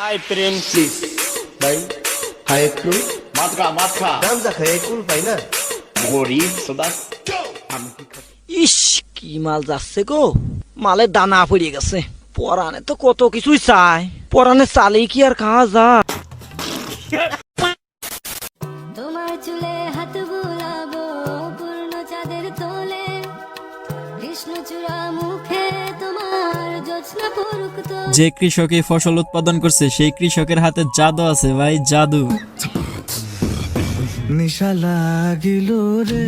High Prem please ভাই খায় একটু মাত খা মাত খা গাঞ্জা খায় কুল পাই না গরিব সদা ইস কি মাল যাচ্ছে গো মালের দানা পড়ে গেছে পরানে তো কত কিছুই চায় পরানে চালেই কি আর খাওয়া যায় তোমার চুলে হাত বুলাবো পূর্ণ চাঁদের তোলে। কৃষ্ণচূড়া মুখে তোমার জোৎস্না যে কৃষক ফসল উৎপাদন করছে সেই কৃষকের হাতে জাদু আছে ভাই জাদু। নিশা লাগিল রে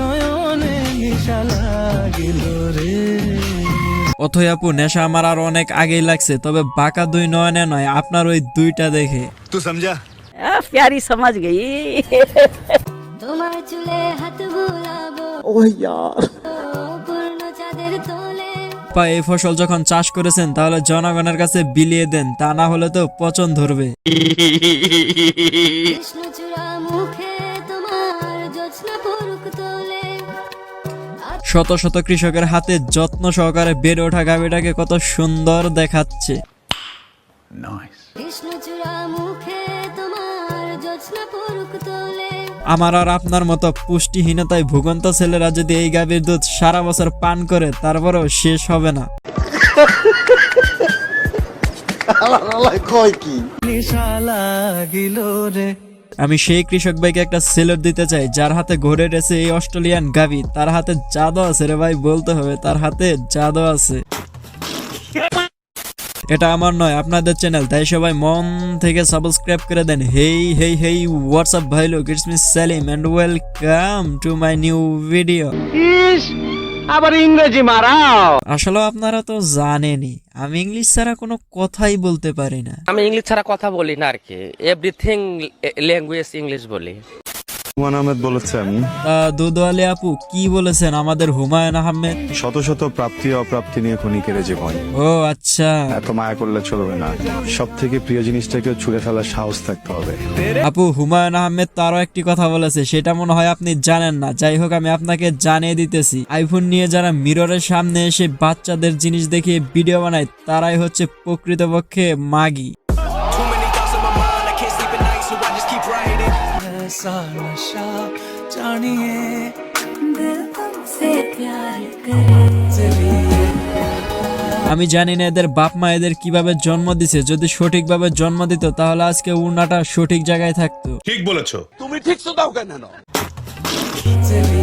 নয়নে নিশা লাগিল রে। অথই আপু নেশা আমার আর অনেক আগেই লাগছে তবে বাঁকা দুই নয়নে নয় আপনার ওই দুইটা দেখে। তুই সমঝা। প্যারি সমাজ গেই। তোমার চুলে হাত বুলাবো। ও ইয়ার। পূর্ণ চাঁদের তো পা এই ফসল যখন চাষ করেছেন তাহলে জনগণের কাছে বিলিয়ে দেন তা না হলে তো পচন ধরবে। শত শত কৃষকের হাতে যত্ন সহকারে বেড়ে ওঠা গাভীটাকে কত সুন্দর দেখাচ্ছে। কৃষ্ণচূড়া মুখে তোমার জোৎস্না পড়ুক তোলে। আমার আর আপনার মতো পুষ্টিহীনতায় ভুগন্ত ছেলেরা যদি এই গাভীর দুধ সারা বছর পান করে, তারপরেও শেষ হবে না। আমি সেই কৃষক ভাইকে একটা সেলর দিতে চাই, যার হাতে ঘুরে রয়েছে এই অস্ট্রেলিয়ান গাভী। তার হাতে জাদু আছে রে ভাই, বলতে হবে, তার হাতে জাদু আছে। এটা আমার নয় আপনাদের চ্যানেল তাই সবাই মন থেকে সাবস্ক্রাইব করে দেন। হেই হেই হেই হোয়াটসঅ্যাপ ভাই লোক? It's me Selim and welcome to my new video আবার ইংরেজি মারাও। আসলে আপনারা তো জানেনই আমি ইংলিশ ছাড়া কোনো কথাই বলতে পারি না। আমি ইংলিশ ছাড়া কথা বলি না আর কি এভরিথিং ল্যাঙ্গুয়েজ ইংলিশ বলি। হুমায়ুন আহমেদ বলেছেন দুদোয়ালি আপু কি বলেছেন আমাদের হুমায়ুন আহমেদ? শত শত প্রাপ্তি অপ্রাপ্তি নিয়ে ক্ষণিকের জীবন। ও আচ্ছা। এত মায়া করলে চলবে না। সব থেকে প্রিয় জিনিসটাকে ছুঁড়ে ফেলার সাহস থাকতে হবে। আপু হুমায়ুন আহমেদ তো আরও একটি কথা বলেছে সেটা মনে হয় আপনি জানেন না। যাই হোক আমি আপনাকে জানিয়ে দিতেছি আইফোন নিয়ে যারা মিররের সামনে এসে বাচ্চাদের জিনিস দেখিয়ে ভিডিও বানায় তারাই হচ্ছে প্রকৃতপক্ষে মাগি। ऐसा नशा जानिए দিল তুমসে প্যার করে আমি জানি না এদের বাপ মা এদের কিভাবে জন্ম দিছে যদি সঠিকভাবে জন্ম দিত তাহলে আজকে উড়নাটা সঠিক জায়গায় থাকতো जानिए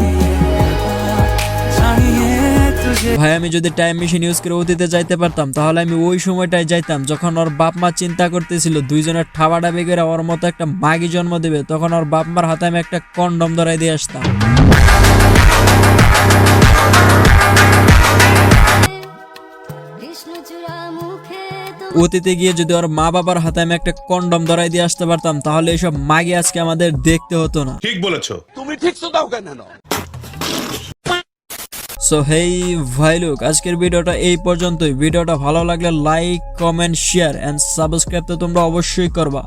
ভাই আমি যদি টাইম মেশিন ইউজ করে অতীতে যাইতে পারতাম তাহলে আমি ওই সময়টায় যাইতাম যখন ওর বাপ মা চিন্তা করতেছিল দুইজনের ঠাবাডাবি করে ওর মতো একটা মাগি জন্ম দেবে তখন ওর বাপ মার হাতে আমি একটা কন্ডম ধরাই দিয়ে আসতাম। অতীতে গিয়ে যদি ওর মা বাবার হাতে আমি একটা কন্ডম ধরাই দিয়ে আসতে পারতাম তাহলে এসব মাগি আজকে আমাদের দেখতে হতো না। ঠিক বলেছ। সো হেই ভাইলুক আজকের ভিডিওটা এই পর্যন্তই। ভিডিওটা ভালো লাগলে like comment share and subscribe তো তোমরা অবশ্যই করবা।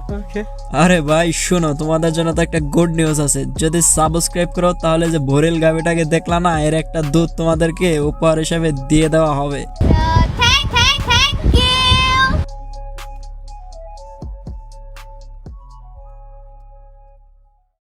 আরে ভাই শোনো তোমাদের জন্য তো একটা গুড নিউজ আছে। যদি সাবস্ক্রাইব করো তাহলে যে ভোরেল গাবিটাকে দেখলা না এর একটা দুধ তোমাদেরকে উপহার হিসাবে দিয়ে দেওয়া হবে।